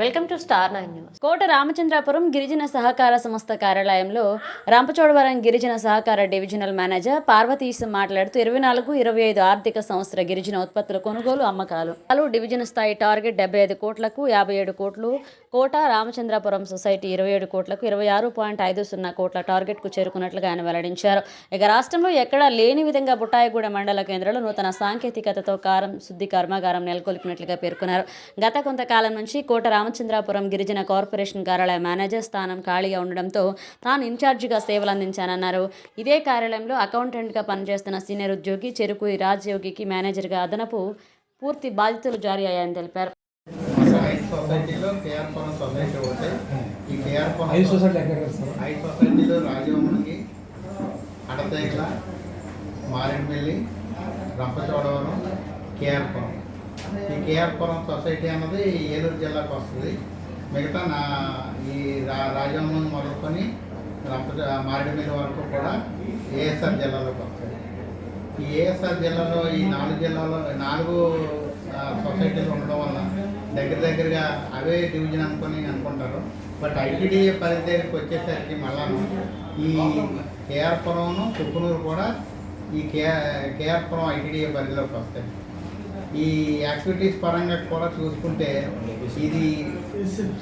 Welcome to star nine news. Kota Ramachandrapuram గిరిజన సహకార సంస్థ కార్యాలయంలో రాంపచోడవరం గిరిజన సహకార డివిజనల్ మేనేజర్ పార్వతీశం మాట్లాడుతూ ఇరవై నాలుగు ఇరవై ఐదు ఆర్థిక సంవత్సర గిరిజన ఉత్పత్తుల కొనుగోలు అమ్మకాలు. అలు డివిజన్ స్థాయి టార్గెట్ డెబ్బై ఐదు కోట్లకు యాభై ఏడు కోట్లు కోట రామచంద్రాపురం సొసైటీ ఇరవై ఏడు కోట్లకు ఇరవై ఆరు పాయింట్ ఐదు సున్నా కోట్ల టార్గెట్కు చేరుకున్నట్లుగా ఆయన వెల్లడించారు. ఇక రాష్ట్రంలో ఎక్కడా లేని విధంగా బుట్టాయిగూడ మండల కేంద్రంలో నూతన సాంకేతికతతో కారం శుద్ధి కర్మాగారం నెలకొల్పినట్లుగా పేర్కొన్నారు. గత కొంతకాలం నుంచి కోట రామచంద్రాపురం గిరిజన కార్పొరేషన్ కార్యాలయ మేనేజర్ స్థానం ఖాళీగా ఉండడంతో తాను ఇన్ఛార్జిగా సేవలు అందించానన్నారు. ఇదే కార్యాలయంలో అకౌంటెంట్గా పనిచేస్తున్న సీనియర్ ఉద్యోగి చెరుకు రాజ్యోగికి మేనేజర్గా అదనపు పూర్తి బాధ్యతలు జారీ అయ్యాయని తెలిపారు. సొసైటీలో కేఆర్ సొసైటీ ఈ కేఆర్ ఐదు సొసైటీలో అడతేగల రంపచోడవరం కేఆర్ ఈ కేఆర్పురం సొసైటీ అన్నది ఏలూరు జిల్లాకు వస్తుంది. మిగతా నా ఈ రా రాజవరం మొదలుకొని మారేడుమిల్లి వరకు కూడా ఏఎస్ఆర్ జిల్లాలోకి వస్తుంది ఈ ఏఎస్ఆర్ జిల్లాలో ఈ నాలుగు జిల్లాలో నాలుగు సొసైటీలు ఉండడం వల్ల దగ్గర దగ్గరగా అవే డివిజన్ అనుకొని అనుకుంటారు. బట్ ఐటీడీఏ పరిధి దగ్గరికి వచ్చేసరికి మళ్ళా ఈ కేఆర్పురంను కుక్కునూరు కూడా ఈ కే కేఆర్పురం ఐటీడీఏ పరిధిలోకి వస్తాయి. ఈ యాక్టివిటీస్ పరంగా కూడా చూసుకుంటే ఇది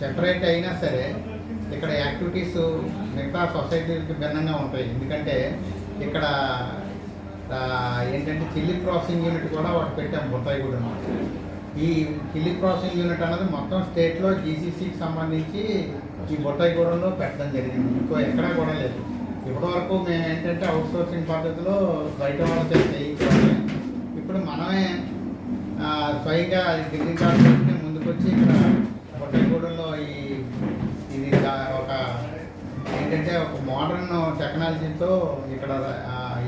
సెపరేట్ అయినా సరే ఇక్కడ యాక్టివిటీస్ మిగతా సొసైటీలకు భిన్నంగా ఉంటాయి. ఎందుకంటే ఇక్కడ ఏంటంటే చిల్లి ప్రాసెసింగ్ యూనిట్ కూడా ఒకటి పెట్టాం బుట్టాయిగూడెం ఈ చిల్లి ప్రాసెసింగ్ యూనిట్ అనేది మొత్తం స్టేట్లో జీసీసీకి సంబంధించి ఈ బుట్టాయిగూడెంలో పెట్టడం జరిగింది. ఇంకో ఎక్కడా కూడా లేదు. ఇప్పటివరకు మేము ఏంటంటే అవుట్ సోర్సింగ్ పద్ధతిలో బయట వాళ్ళతో చేయించాలి ఇప్పుడు మనమే స్వయంగా డిగ్రీ కార్పొరేషన్ ముందుకొచ్చి ఇక్కడ బొట్టగూడెంలో ఈ ఇది ఒక ఏంటంటే ఒక మోడర్న్ టెక్నాలజీతో ఇక్కడ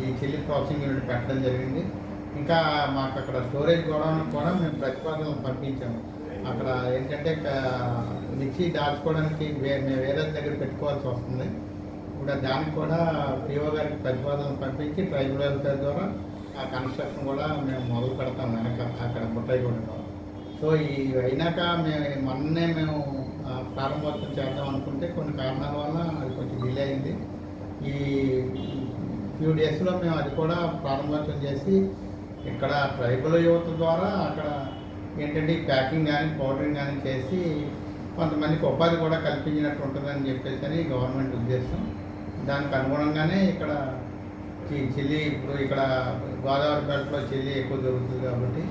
ఈ చెల్లి ప్రాసెసింగ్ యూనిట్ పెట్టడం జరిగింది. ఇంకా మాకు అక్కడ స్టోరేజ్ గోడౌన్ కూడా మేము ప్రతిపాదనలు పంపించాము. అక్కడ ఏంటంటే క- మిక్సీ దాచుకోవడానికి వే- మేము వేరే దగ్గర పెట్టుకోవాల్సి వస్తుంది. ఇప్పుడు దానికి కూడా పిఓ గారికి ప్రతిపాదనలు పంపించి ట్రైబల్ వెల్ఫేర్ ద్వారా ఆ కన్స్ట్రక్షన్ కూడా మేము మొదలు పెడతాం వెనక అక్కడ ముట్టైగూడలో సో ఈ అయినాక మేము మొన్నే మేము ప్రారంభోత్సవం చేద్దాం అనుకుంటే కొన్ని కారణాల వల్ల అది కొంచెం డిలే అయింది. ఈ ఫ్యూ డేస్లో మేము అది కూడా ప్రారంభోత్సవం చేసి ఇక్కడ ట్రైబల్ యువత ద్వారా అక్కడ ఏంటంటే ప్యాకింగ్ కానీ పౌడరింగ్ కానీ చేసి కొంతమందికి ఉపాధి కూడా కల్పించినట్టు ఉంటుందని చెప్పేసి అని గవర్నమెంట్ ఉద్దేశం. దానికి అనుగుణంగానే ఇక్కడ ఈ చిల్లి ఇప్పుడు ఇక్కడ గోదావరి బెల్ట్లో చిల్లి ఎక్కువ దొరుకుతుంది కాబట్టి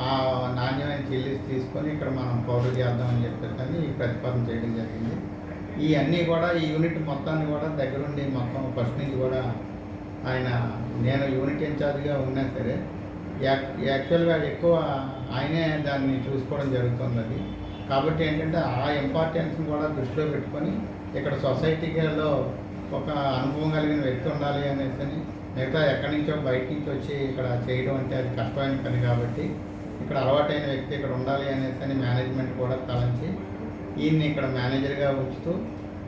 ఆ నాణ్యమైన చిల్లీస్ తీసుకొని ఇక్కడ మనం పౌడర్ చేద్దామని చెప్పేసి ఈ ప్రతిపాదన చేయడం జరిగింది. ఈ అన్నీ కూడా ఈ యూనిట్ మొత్తాన్ని కూడా దగ్గరుండి మొత్తం ఫస్ట్ నుంచి కూడా ఆయన నేను యూనిట్ ఇన్ఛార్జ్గా ఉన్నా సరే యాక్- యాక్చువల్గా ఎక్కువ ఆయనే దాన్ని చూసుకోవడం జరుగుతుంది అది. కాబట్టి ఏంటంటే ఆ ఇంపార్టెన్స్ని కూడా దృష్టిలో పెట్టుకొని ఇక్కడ సొసైటీలో ఒక అనుభవం కలిగిన వ్యక్తి ఉండాలి అనేసి మిగతా ఎక్కడి నుంచో బయట నుంచి వచ్చి ఇక్కడ చేయడం అంటే అది కష్టమైన పని కాబట్టి ఇక్కడ అలవాటైన వ్యక్తి ఇక్కడ ఉండాలి అనేసి అని మేనేజ్మెంట్ కూడా తలంచి ఈయన్ని ఇక్కడ మేనేజర్గా ఉంచుతూ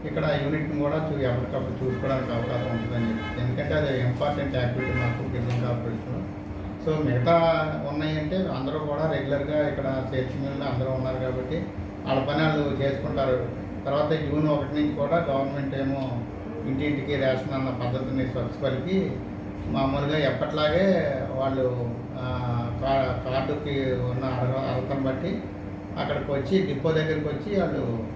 ఇక్కడ యూనిట్ని కూడా చూ ఎప్పటికప్పుడు చూసుకోవడానికి అవకాశం ఉంటుందని చెప్పి. ఎందుకంటే అది ఇంపార్టెంట్ యాక్టివిటీ మాకు గిరిజన కార్పొరేషన్లో సో మిగతా ఉన్నాయంటే అందరూ కూడా రెగ్యులర్గా ఇక్కడ సేల్స్మెన్లు అందరూ ఉన్నారు కాబట్టి వాళ్ళ పని వాళ్ళు చేసుకుంటారు. తర్వాత జూన్ ఒకటి నుంచి కూడా గవర్నమెంట్ ఏమో ఇంటింటికి రేషన్ అన్న పద్ధతిని స్వచ్ఛపలికి మామూలుగా ఎప్పట్లాగే వాళ్ళు కా- కార్డుకి ఉన్న అర్హ- అర్హతను బట్టి అక్కడికి వచ్చి డిపో దగ్గరికి వచ్చి వాళ్ళు